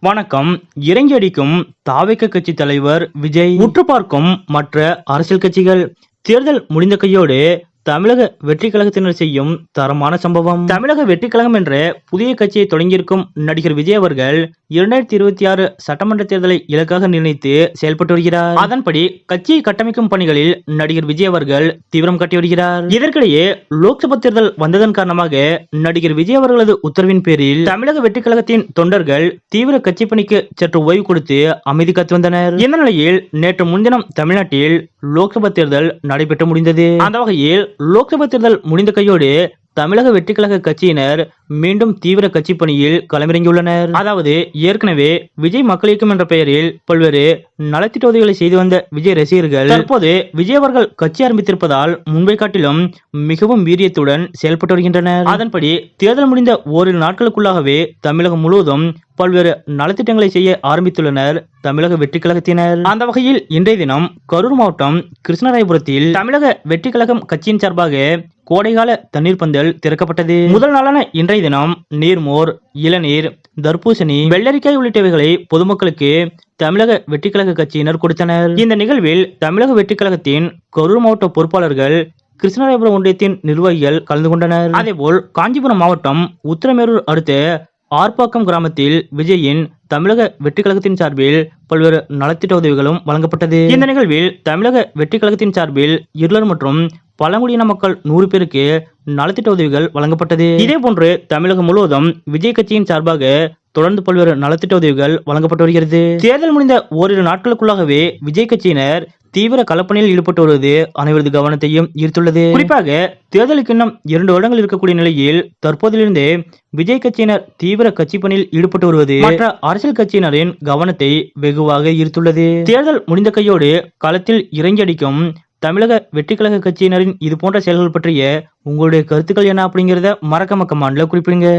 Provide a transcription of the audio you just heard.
வணக்கம். இறங்கியடிக்கும் தாவேக்க கட்சி தலைவர் விஜய் உற்று பார்க்கும் மற்ற அரசியல் கட்சிகள். தேர்தல் முடிந்த கையோடு தமிழக வெற்றி கழகத்தினர் செய்யும் தரமான சம்பவம். தமிழக வெற்றி கழகம் என்ற புதிய கட்சியை தொடங்கியிருக்கும் நடிகர் விஜய் அவர்கள் இரண்டாயிரத்தி இருபத்தி ஆறு சட்டமன்ற தேர்தலை இலக்காக நிர்ணயித்து செயல்பட்டு வருகிறார். அதன்படி கட்சியை கட்டமைக்கும் பணிகளில் நடிகர் விஜய் அவர்கள் தீவிரம் காட்டி வருகிறார். இதற்கிடையே லோக்சபா தேர்தல் வந்ததன் காரணமாக நடிகர் விஜய் அவர்களது உத்தரவின் பேரில் தமிழக வெற்றி கழகத்தின் தொண்டர்கள் தீவிர கட்சி பணிக்கு சற்று ஓய்வு கொடுத்து அமைதி காத்து வந்தனர். இந்த நிலையில் நேற்று முன்தினம் தமிழ்நாட்டில் லோக்சபா தேர்தல் நடைபெற்று முடிந்தது. அந்த வகையில் லோக்சபா தேர்தல் முடிந்த கையோடு தமிழக வெற்றி கழக கட்சியினர் மீண்டும் தீவிர கட்சி பணியில் களமிறங்கியுள்ளனர். அதாவது ஏற்கனவே விஜய் மக்கள் இயக்கம் என்ற பெயரில் பல்வேறு நலத்திட்ட உதவிகளை செய்து வந்த விஜய் ரசிகர்கள் தற்போது விஜய் அவர்கள் கட்சி ஆரம்பித்திருப்பதால் முன்பை காட்டிலும் மிகவும் வீரியத்துடன் செயல்பட்டு வருகின்றனர். அதன்படி தேர்தல் முடிந்த ஓரிரு நாட்களுக்குள்ளாகவே தமிழகம் முழுவதும் பல்வேறு நலத்திட்டங்களை செய்ய ஆரம்பித்துள்ளனர். தமிழக வெற்றி கழகத்தினர். அந்த வகையில் இன்றைய தினம் கரூர் மாவட்டம் கிருஷ்ணராயபுரத்தில் தமிழக வெற்றி கழகம் கட்சியின் சார்பாக கோடைகால தண்ணீர் பந்தல் திறக்கப்பட்டது. முதல் நாளான இன்றைய தினம் நீர்மோர் இளநீர் தர்பூசணி வெள்ளரிக்காய் உள்ளிட்டவைகளை பொதுமக்களுக்கு தமிழக வெற்றி கட்சியினர் கொடுத்தனர். இந்த நிகழ்வில் தமிழக வெற்றி கரூர் மாவட்ட பொறுப்பாளர்கள் கிருஷ்ணராயபுரம் ஒன்றியத்தின் நிர்வாகிகள் கலந்து கொண்டனர். அதேபோல் காஞ்சிபுரம் மாவட்டம் உத்திரமேரூர் அடுத்த ஆர்ப்பாக்கம் கிராமத்தில் விஜயின் தமிழக வெற்றி கழகத்தின் சார்பில் பல்வேறு நலத்திட்ட உதவிகளும் வழங்கப்பட்டது. இந்த நிகழ்வில் தமிழக வெற்றி கழகத்தின் சார்பில் இருளர் மற்றும் பழங்குடியின மக்கள் நூறு பேருக்கு நலத்திட்ட உதவிகள் வழங்கப்பட்டது. இதே போன்று தமிழகம் முழுவதும் விஜய் கட்சியின் சார்பாக தொடர்ந்து பல்வேறு நலத்திட்ட உதவிகள் வழங்கப்பட்டு வருகிறது. தேர்தல் முடிந்த ஓரிரு நாட்களுக்குள்ளாகவே விஜய் கட்சியினர் தீவிர கலப்பணியில் ஈடுபட்டு வருவது அனைவரது கவனத்தையும் ஈர்த்துள்ளது. குறிப்பாக தேர்தலுக்கு இன்னும் இரண்டு வருடங்கள் இருக்கக்கூடிய நிலையில் தற்போதிலிருந்தே விஜய் கட்சியினர் தீவிர கட்சி பணியில் ஈடுபட்டு வருவது மற்ற அரசியல் கட்சியினரின் கவனத்தை வெகுவாக ஈர்த்துள்ளது. தேர்தல் முடிந்த கையோடு களத்தில் இறங்கி அடிக்கும் தமிழக வெற்றி கழக கட்சியினரின் இது போன்ற செயல்கள் பற்றிய உங்களுடைய கருத்துக்கள் என்ன அப்படிங்கறத மறக்காம கமாண்ட்ல குறிப்பிடுங்க.